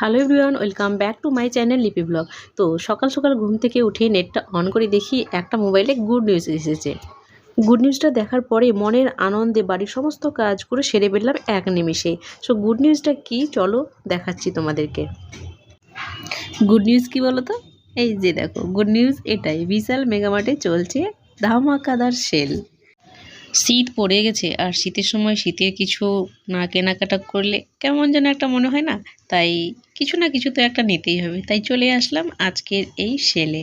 Hello everyone, welcome back to my channel Lipi vlog. তো সকাল সকাল ঘুম থেকে উঠে নেটটা অন করে দেখি একটা মোবাইলে গুড নিউজ এসেছে। গুড নিউজটা দেখার পরে মনের আনন্দে বাড়ির সমস্ত কাজ করে সেরে ফেললাম এক নিমেষে। সো গুড নিউজটা কি? চলো দেখাচ্ছি তোমাদেরকে। গুড নিউজ কি বলো তো এই যে দেখো, গুড নিউজ এটাই। বিশাল মেগামার্টে চলছে ধামাকাদার সেল। শীত পড়ে গেছে আর শীতের সময় শীতের কিছু না কেনাকাটা করলে কেমন যেন একটা মনে হয় না? তাই কিছু না কিছু তো একটা নিতেই হবে। তাই চলে আসলাম আজকের এই সেলে।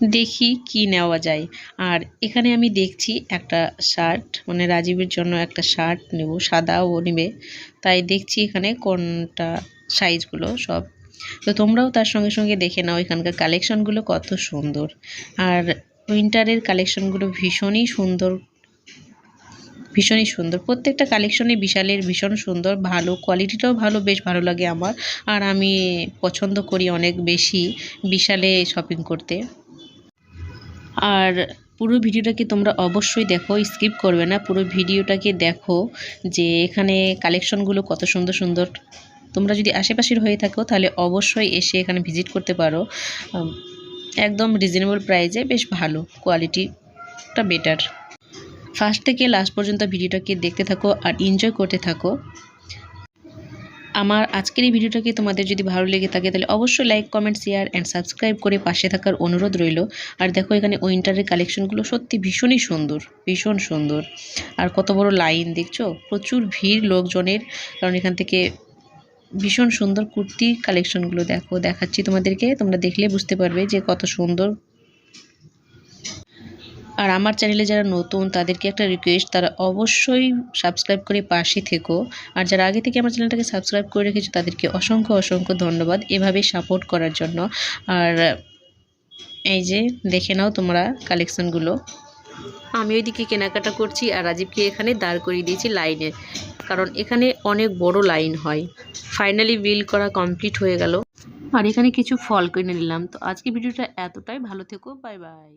দেখি কি নেওয়া যায়। আর এখানে আমি দেখছি একটা শার্ট মানে রাজীবের জন্য একটা শার্ট নেব, সাদা ও নেবে। তাই দেখছি এখানে কোনটা সাইজগুলো সব। তো তোমরাও তার সঙ্গে সঙ্গে দেখে নাও এখানকার কালেকশনগুলো কত সুন্দর। আর উইন্টারের কালেকশনগুলো ভীষণই সুন্দর ভীষণই সুন্দর। প্রত্যেকটা কালেকশনে বিশালের ভীষণ সুন্দর, ভালো কোয়ালিটিটাও ভালো, বেশ ভালো লাগে আমার। আর আমি পছন্দ করি অনেক বেশি বিশালে শপিং করতে। আর পুরো ভিডিওটাকে তোমরা অবশ্যই দেখো স্কিপ করবে না। পুরো ভিডিওটাকে দেখো যে এখানে কালেকশনগুলো কত সুন্দর সুন্দর। তোমরা যদি আশেপাশের হয়ে থাকো, তাহলে অবশ্যই এসে এখানে ভিজিট করতে পারো। একদম রিজনেবল প্রাইজে বেশ ভালো কোয়ালিটিটা বেটার ফার্স্ট থেকে লাস্ট পর্যন্ত ভিডিওটাকে দেখতে থাকো আর এনজয় করতে থাকো। আমার আজকের এই ভিডিওটাকে তোমাদের যদি ভালো লেগে থাকে, তাহলে অবশ্যই like comment share and subscribe করে পাশে থাকার অনুরোধ রইল। আর দেখো এখানে উইন্টারের কালেকশনগুলো সত্যি ভীষণই সুন্দর, ভীষণ সুন্দর। আর কত বড় লাইন দেখছ? প্রচুর ভিড় লোকজনের, কারণ এখান থেকে ভীষণ সুন্দর কুর্তির কালেকশনগুলো দেখো, দেখাচ্ছি তোমাদেরকে। তোমরা দেখলে বুঝতে পারবে যে কত সুন্দর আর আমার চ্যানেলে যারা নতুন, তাদেরকে একটা রিকোয়েস্ট তারা অবশ্যই সাবস্ক্রাইব করে পাশে থেকো। আর যারা আগে থেকে আমার চ্যানেলটাকে সাবস্ক্রাইব করে রেখেছো, তাদেরকে অসংখ্য অসংখ্য ধন্যবাদ এভাবে সাপোর্ট করার জন্য। আর এই যে, দেখে নাও তোমরা কালেকশনগুলো আমি ওইদিকে কেনাকাটা করছি আর রাজীবকে এখানে দাঁড় করিয়ে দিয়েছি লাইনে। কারণ এখানে অনেক বড় লাইন হয়। ফাইনালি বিল করা কমপ্লিট হয়ে গেল। আর এখানে কিছু ফল কিনে নিলাম। তো আজকে ভিডিওটা এতটাই। ভালো থেকো। Bye bye